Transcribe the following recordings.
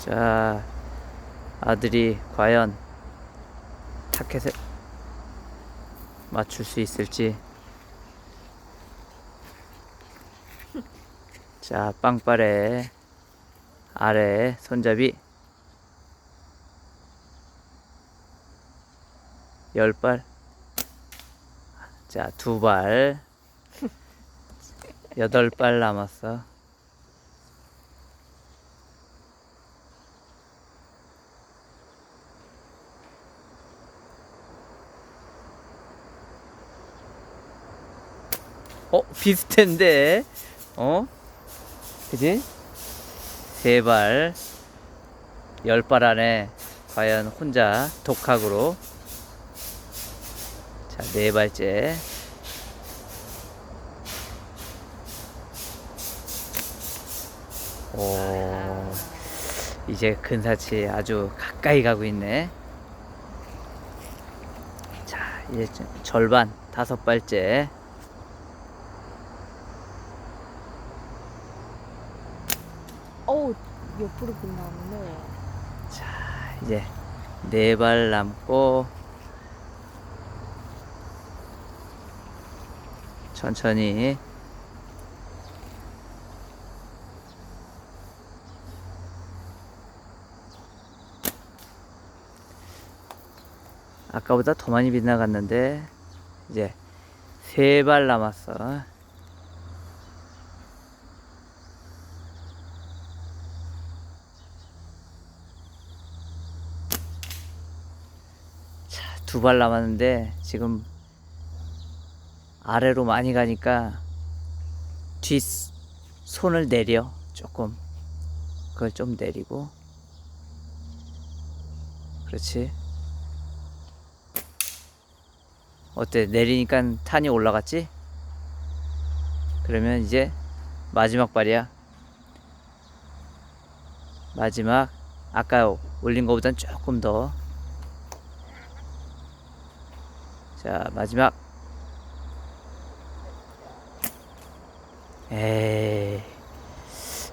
자, 아들이 과연 타켓을 맞출 수 있을지. 자, 빵빠레 아래 손잡이 열 발. 자, 두 발. 여덟 발 남았어. 어 비슷한데. 어? 그지? 세 발 열 발 안에 과연 혼자 독학으로. 자 네 발째. 오 이제 근사치 아주 가까이 가고 있네. 자 이제 절반 다섯 발째 어우, 옆으로 끝나네. 자, 이제 네 발 남고 천천히 아까보다 더 많이 빗나갔는데 이제 세 발 남았어. 두 발 남았는데 지금 아래로 많이 가니까 뒷 손을 내려 조금 그걸 좀 내리고. 그렇지. 어때? 내리니까 탄이 올라갔지? 그러면 이제 마지막 발이야. 마지막 아까 올린 거보단 조금 더 자 마지막. 에이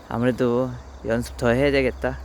아무래도 연습 더 해야 되겠다